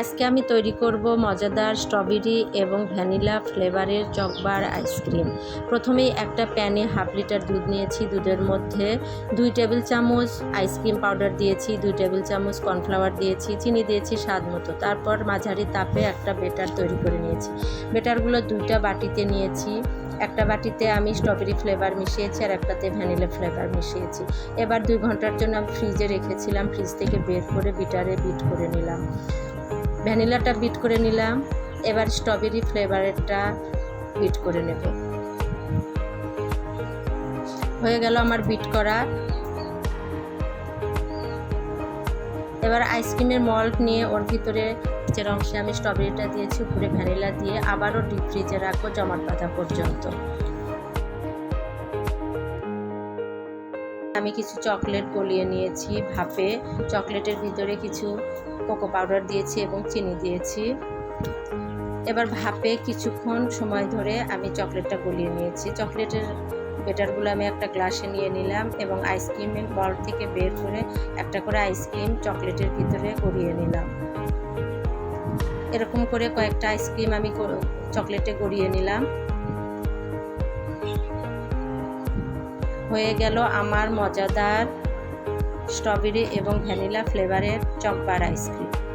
আজকে আমি তৈরি করব মজাদার স্ট্রবেরি এবং ভ্যানিলা ফ্লেভারের চকবার আইসক্রিম। প্রথমেই একটা প্যানে হাফ লিটার দুধ নিয়েছি, দুধের মধ্যে দুই টেবিল চামচ আইসক্রিম পাউডার দিয়েছি, দুই টেবিল চামচ কর্নফ্লাওয়ার দিয়েছি, চিনি দিয়েছি স্বাদ মতো। তারপর মাঝারি তাপে একটা বেটার তৈরি করে নিয়েছি। বেটারগুলো দুইটা বাটিতে নিয়েছি, একটা বাটিতে আমি স্ট্রবেরি ফ্লেভার মিশিয়েছি আর একটাতে ভ্যানিলা ফ্লেভার মিশিয়েছি। এবার দুই ঘণ্টার জন্য আমি ফ্রিজে রেখেছিলাম, ফ্রিজ থেকে বের করে বিটারে বিট করে নিলাম। ভ্যানিলাটা বিট করে নিলাম। এবার স্ট্রবেরি ফ্লেভারেরটা বিট করে নেব। হয়ে গেল আমার বিট করা। এবার আইসক্রিমের মল্ট নিয়ে ওর ভিতরে নিচের অংশে আমি স্ট্রবেরিটা দিয়েছি, উপরে ভ্যানিলা দিয়ে। আবারও ডিপ ফ্রিজে রাখব জমাট বাঁধা পর্যন্ত। আমি কিছু চকলেট গলিয়ে নিয়েছি, ভাপে চকলেটের ভিতরে কিছু কোকো পাউডার দিয়েছি এবং চিনি দিয়েছি। এবার ভাপে কিছুক্ষণ সময় ধরে আমি চকলেটটা গলিয়ে নিয়েছি। চকলেটের বেটারগুলো আমি একটা গ্লাসে নিয়ে নিলাম এবং আইসক্রিমের বল থেকে বের করে একটা করে আইসক্রিম চকলেটের ভিতরে গড়িয়ে নিলাম। এরকম করে কয়েকটা আইসক্রিম আমি চকলেটে গড়িয়ে নিলাম। হয়ে গেল আমার মজাদার স্ট্রবেরি এবং ভ্যানিলা ফ্লেভারের চকবার আইসক্রিম।